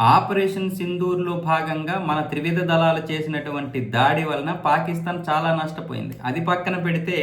Operation సింధూర్లో భాగంగా మన త్రివిధ దళాలు చేసినటువంటి దాడి వలన పాకిస్తాన్ చాలా నష్టపోయింది. అది పక్కన పెడితే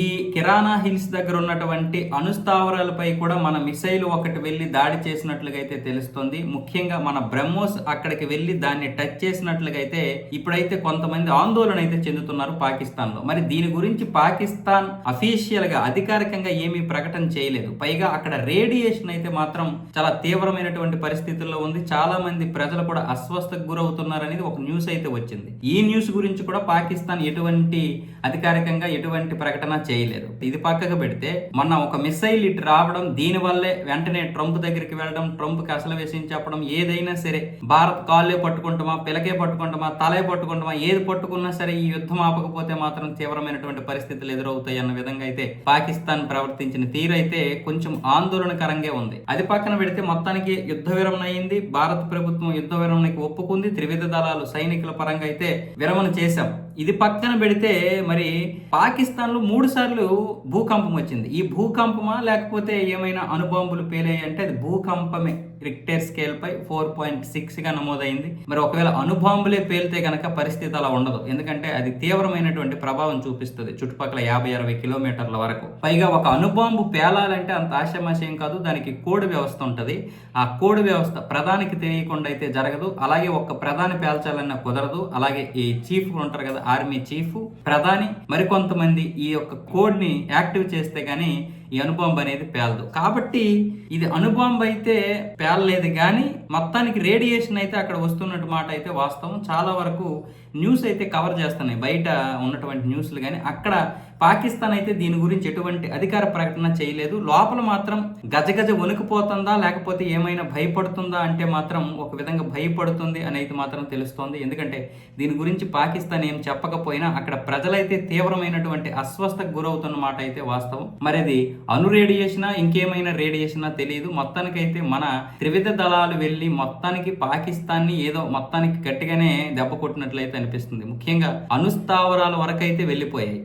ఈ కిరాణా హిల్స్ దగ్గర ఉన్నటువంటి అణుస్థావరాలపై కూడా మన మిసైల్ ఒకటి వెళ్ళి దాడి చేసినట్లుగా అయితే తెలుస్తుంది. ముఖ్యంగా మన బ్రహ్మోస్ అక్కడికి వెళ్ళి దాన్ని టచ్ చేసినట్లుగా అయితే ఇప్పుడైతే కొంతమంది ఆందోళన అయితే చెందుతున్నారు పాకిస్తాన్లో మరి దీని గురించి పాకిస్తాన్ అఫీషియల్గా అధికారికంగా ఏమీ ప్రకటన చేయలేదు. పైగా అక్కడ రేడియేషన్ అయితే మాత్రం చాలా తీవ్రమైనటువంటి పరిస్థితుల్లో ఉంది. చాలా మంది ప్రజలు కూడా అస్వస్థకు గురవుతున్నారు అనేది ఒక న్యూస్ అయితే వచ్చింది. ఈ న్యూస్ గురించి కూడా పాకిస్తాన్ ఎటువంటి అధికారికంగా ఎటువంటి ప్రకటన చేయలేదు. ఇది పక్కకు పెడితే మొన్న ఒక మిస్సైల్ ఇటు రావడం దీని వల్లే వెంటనే ట్రంప్ దగ్గరికి వెళ్ళడం ట్రంప్కి అసలు వేసి చెప్పడం ఏదైనా సరే భారత్ కాళ్ళే పట్టుకుంటామా పిలకే పట్టుకుంటామా తలే పట్టుకుంటామా ఏది పట్టుకున్నా సరే ఈ యుద్ధం ఆపకపోతే మాత్రం తీవ్రమైనటువంటి పరిస్థితులు ఎదురవుతాయి అన్న విధంగా అయితే పాకిస్తాన్ ప్రవర్తించిన తీరు అయితే కొంచెం ఆందోళనకరంగా ఉంది. అది పక్కన పెడితే మొత్తానికి యుద్ధ విరమణ అయింది. భారత ప్రభుత్వం యుద్ధ విరమణకి ఒప్పుకుంది. త్రివిధ దళాలు సైనికుల పరంగా అయితే విరమణ చేశాం. ఇది పక్కన పెడితే మరి పాకిస్తాన్లో మూడు సార్లు భూకంపం వచ్చింది. ఈ భూకంపమా లేకపోతే ఏమైనా అణుబాంబులు పేలాయి అంటే అది భూకంపమే. రిక్టర్ స్కేల్ పై ఫోర్ పాయింట్ సిక్స్గా నమోదైంది. మరి ఒకవేళ అనుబాంబులే పేలితే గనక పరిస్థితి అలా ఉండదు. ఎందుకంటే అది తీవ్రమైనటువంటి ప్రభావం చూపిస్తుంది చుట్టుపక్కల యాభై అరవై కిలోమీటర్ల వరకు. పైగా ఒక అణుబాంబు పేలాలంటే అంత ఆశమాశయం కాదు దానికి కోడ్ వ్యవస్థ ఉంటుంది. ఆ కోడ్ వ్యవస్థ ప్రధానికి తెలియకుండా అయితే జరగదు. అలాగే ఒక ప్రధాని పేల్చాలన్నా కుదరదు. అలాగే ఈ చీఫ్ ఉంటారు కదా ఆర్మీ చీఫ్ ప్రధాని మరికొంతమంది ఈ యొక్క కోడ్ని యాక్టివ్ చేస్తే కానీ ఈ అణుబాంబు అనేది పేలదు. కాబట్టి ఇది అణుబాంబు అయితే పేలలేదు కానీ మొత్తానికి రేడియేషన్ అయితే అక్కడ వస్తున్నట్టు మాట అయితే వాస్తవం. చాలా వరకు న్యూస్ అయితే కవర్ చేస్తున్నాయి. బయట ఉన్నటువంటి న్యూస్లు కానీ అక్కడ పాకిస్తాన్ అయితే దీని గురించి ఎటువంటి అధికార ప్రకటన చేయలేదు. లోపల మాత్రం గజగజ వణుకుపోతుందా లేకపోతే ఏమైనా భయపడుతుందా అంటే మాత్రం ఒక విధంగా భయపడుతుంది అనేది మాత్రం తెలుస్తోంది. ఎందుకంటే దీని గురించి పాకిస్తాన్ ఏం చెప్పకపోయినా అక్కడ ప్రజలైతే తీవ్రమైనటువంటి అస్వస్థకు గురవుతున్న మాట అయితే వాస్తవం. మరి అది అణు రేడియేషనా ఇంకేమైనా రేడియేషనా తెలియదు మొత్తానికైతే మన త్రివిధ దళాలు వెళ్ళి మొత్తానికి పాకిస్తాన్ని ఏదో మొత్తానికి గట్టిగానే దెబ్బ కొట్టినట్లయితే అనిపిస్తుంది. ముఖ్యంగా అణుస్థావరాల వరకైతే వెళ్ళిపోయాయి.